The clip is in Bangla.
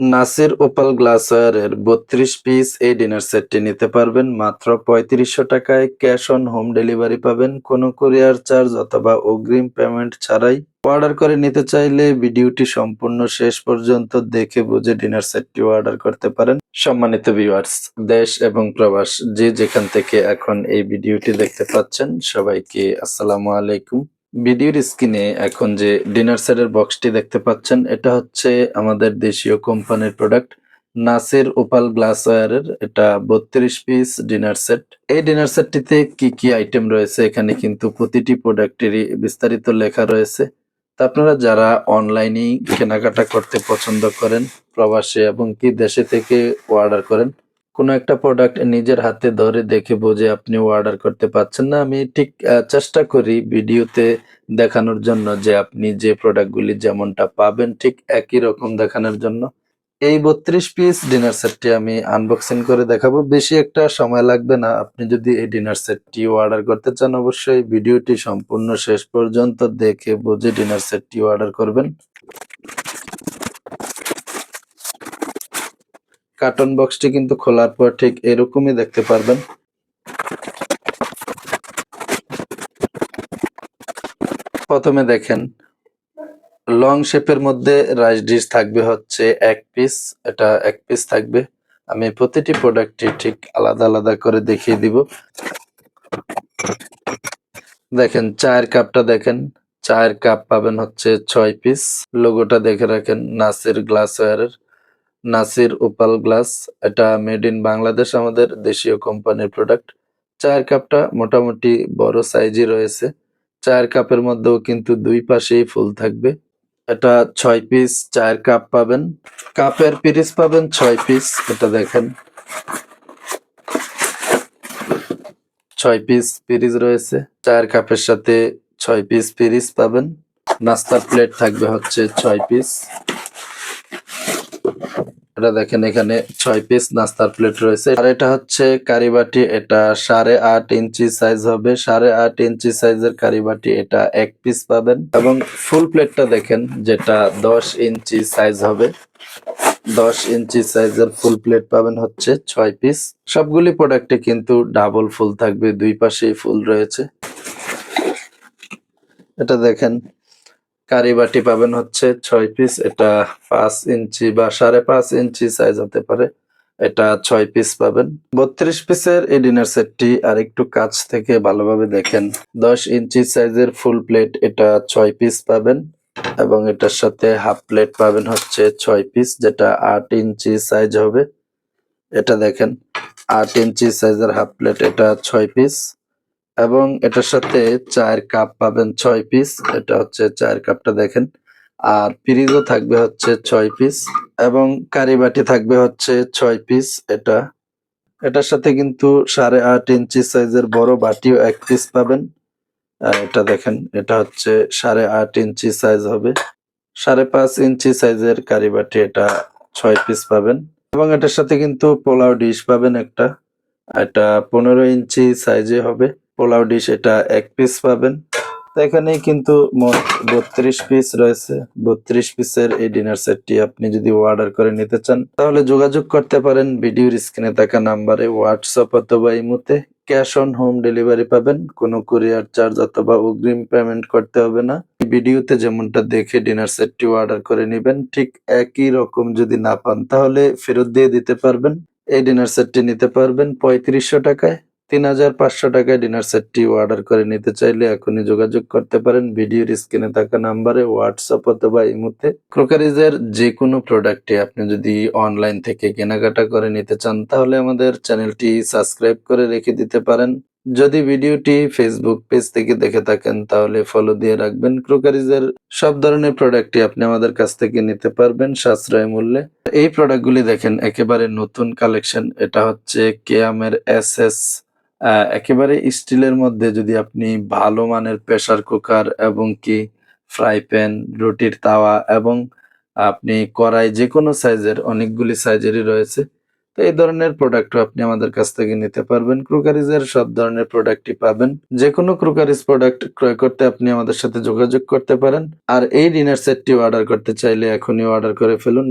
নাসির ওপাল গ্লাসওয়্যারের বত্রিশ পিস এই ডিনার সেটটি নিতে পারবেন। মাত্র পঁয়ত্রিশশো টাকায় ক্যাশ অন হোম ডেলিভারি পাবেন। কোনো কুরিয়ার চার্জ অথবা অগ্রিম পেমেন্ট ছাড়াই অর্ডার করে নিতে চাইলে ভিডিওটি সম্পূর্ণ শেষ পর্যন্ত দেখে বুঝে ডিনার সেটটি অর্ডার করতে পারেন। সম্মানিত ভিউয়ার্স, দেশ এবং প্রবাস যে যেখান থেকে এখন এই ভিডিওটি দেখতে পাচ্ছেন, সবাইকে আসসালামু আলাইকুম। ভিডিওর স্ক্রিনে এখন যে ডিনার সেটের বক্সটি দেখতে পাচ্ছেন, এটা হচ্ছে আমাদের দেশীয় কোম্পানির প্রোডাক্ট নাসির ওপাল গ্লাসওয়্যারের এটা বত্রিশ পিস ডিনার সেট। এই ডিনার সেটটিতে কি কি আইটেম রয়েছে? এখানে কিন্তু প্রতিটি প্রোডাক্টেরই বিস্তারিত লেখা রয়েছে। তা আপনারা যারা অনলাইনেই কেনাকাটা করতে পছন্দ করেন, প্রবাসে এবং কি দেশে থেকে অর্ডার করেন কোনো একটা প্রোডাক্ট নিজের হাতে ধরে দেখে বুঝে আপনি অর্ডার করতে পারছেন না, আমি ঠিক চেষ্টা করি ভিডিওতে দেখানোর জন্য যে আপনি যে প্রোডাক্টগুলি যেমনটা পাবেন ঠিক একই রকম দেখানোর জন্য। এই বত্রিশ পিস ডিনার সেটটি আমি আনবক্সিং করে দেখাবো। বেশি একটা সময় লাগবে না, আপনি যদি এই ডিনার সেটটি অর্ডার করতে চান অবশ্যই ভিডিওটি সম্পূর্ণ শেষ পর্যন্ত দেখে বুঝে ডিনার সেটটি অর্ডার করবেন। কার্টন বক্সটি কিন্তু খোলার পর ঠিক এরকমই দেখতে পারবেন। প্রথমে দেখেন লং শেপের মধ্যে রাইস ডিশ থাকবে হচ্ছে এক পিস এটা এক পিস থাকবে। আমি প্রতিটি প্রোডাক্টটি ঠিক আলাদা আলাদা করে দেখিয়ে দিব। দেখেন, চায়ের কাপটা দেখেন, চায়ের কাপ পাবেন হচ্ছে ছয় পিস লোগোটা দেখে রাখেন নাসির গ্লাসওয়্যারের নাসির ওপাল গ্লাস, এটা মেড ইন বাংলাদেশ আমাদের দেশীয় কোম্পানির প্রোডাক্ট চায়ের কাপটা মোটামুটি বড় সাইজই রয়েছে। চায়ের কাপের মধ্যেও কিন্তু দুই পাশেই ফুল থাকবে। এটা ছয় পিস চায়ের কাপ পাবেন। কাপের পিরিস পাবেন ছয় পিস এটা দেখেন। ছয় পিস পিরিস রয়েছে। চায়ের কাপের সাথে ছয় পিস পিরিস পাবেন। নাস্তার প্লেট থাকবে হচ্ছে ছয় পিস এটা দেখেন এখানে ছয় পিস নাস্তার প্লেট রয়েছে। আর এটা হচ্ছে কারিবাটি এটা সাড়ে আট ইঞ্চি সাইজ হবে। সাড়ে আট ইঞ্চি সাইজের কারিবাটি এটা এক পিস পাবেন। এবং ফুল প্লেটটা দেখেন, যেটা দশ ইঞ্চি সাইজ হবে। দশ ইঞ্চি সাইজের ফুল প্লেট পাবেন হচ্ছে ছয় পিস সবগুলি প্রোডাক্টে কিন্তু ডাবল ফুল থাকবে, দুই পাশেই ফুল রয়েছে। এটা দেখেন কারি বাটি পাবেন হচ্ছে ছয় পিস এটা পাঁচ ইঞ্চি বা সাড়ে পাঁচ ইঞ্চি সাইজ হতে পারে। এটা ছয় পিস পাবেন। বত্রিশ পিসের এই ডিনার সেটটি আর একটু কাছ থেকে ভালোভাবে দেখেন। দশ ইঞ্চি সাইজের ফুল প্লেট এটা ছয় পিস পাবেন এবং এটার সাথে হাফ প্লেট পাবেন হচ্ছে ছয় পিস যেটা আট ইঞ্চি সাইজ হবে। এটা দেখেন, আট ইঞ্চি সাইজের হাফ প্লেট এটা ছয় পিস এবং এটার সাথে চায়ের কাপ পাবেন ছয় পিস এটা হচ্ছে চায়ের কাপটা দেখেন। আর ফ্রিজও থাকবে হচ্ছে ছয় পিস এবং কারি বাটি থাকবে হচ্ছে ছয় পিস এটা। এটার সাথে কিন্তু সাড়ে আট ইঞ্চি সাইজের বড় বাটিও এক পিস পাবেন। এটা দেখেন, এটা হচ্ছে সাড়ে আট ইঞ্চি সাইজ হবে। সাড়ে পাঁচ ইঞ্চি সাইজের কারি বাটি এটা ছয় পিস পাবেন। এবং এটার সাথে কিন্তু পোলাও ডিশ পাবেন একটা। এটা পনেরো ইঞ্চি সাইজে হবে। পোলাও ডিশ এটা এক পিস পাবেন। তো এখানেই কিন্তু মোট বত্রিশ পিস রয়েছে। বত্রিশ পিসের এই ডিনার সেটটি আপনি যদি অর্ডার করে নিতে চান, তাহলে যোগাযোগ করতে পারেন। ভিডিওর স্ক্রিনে থাকা নাম্বারে হোয়াটসঅ্যাপ অথবা ইমুতে ক্যাশ অন হোম ডেলিভারি পাবেন। কোনো কুরিয়ার চার্জ অথবা অগ্রিম পেমেন্ট করতে হবে না। ভিডিওতে যেমনটা দেখে ডিনার সেটটি অর্ডার করে নেবেন, ঠিক একই রকম যদি না পান, তাহলে ফেরত দিয়ে দিতে পারবেন। এই ডিনার সেটটি নিতে পারবেন পঁয়ত্রিশশো টাকায়। তিন হাজার পাঁচশো টাকায় ডিনার সেটটি অর্ডার করে নিতে চাইলে এখনই যোগাযোগ করতে পারেন। ভিডিওর স্ক্রিনে থাকা নাম্বারে হোয়াটসঅ্যাপ অথবা ইমুতে ক্রোকারিজের যে কোনো প্রোডাক্টে আপনি যদি অনলাইন থেকে কেনাকাটা করে নিতে চান, তাহলে আমাদের চ্যানেলটি সাবস্ক্রাইব করে রেখে দিতে পারেন। যদি ভিডিওটি ফেসবুক পেজ থেকে দেখে থাকেন, তাহলে ফলো দিয়ে রাখবেন। ক্রোকারিজের সব ধরনের প্রোডাক্টই আপনি আমাদের কাছ থেকে নিতে পারবেন সাশ্রয় মূল্যে। এই প্রোডাক্টগুলি দেখেন, একেবারে নতুন কালেকশন। এটা হচ্ছে কেয়ামের এস এস একেবারে স্টিলের মধ্যে যদি আপনি ভালো মানের প্রেসার কুকার এবং কি ফ্রাই প্যান, রুটির তাওয়া এবং আপনি কড়াই যে কোনো সাইজের, অনেকগুলি সাইজেরই রয়েছে, তো এই ধরনের প্রোডাক্টও আপনি আমাদের কাছ থেকে নিতে পারবেন। ক্রোকারিজের সব ধরনের প্রোডাক্টই পাবেন। যে কোনো ক্রোকারিজ প্রোডাক্ট ক্রয় করতে আপনি আমাদের সাথে যোগাযোগ করতে পারেন। আর এই ডিনার সেটটি অর্ডার করতে চাইলে এখনই অর্ডার করে ফেলুন।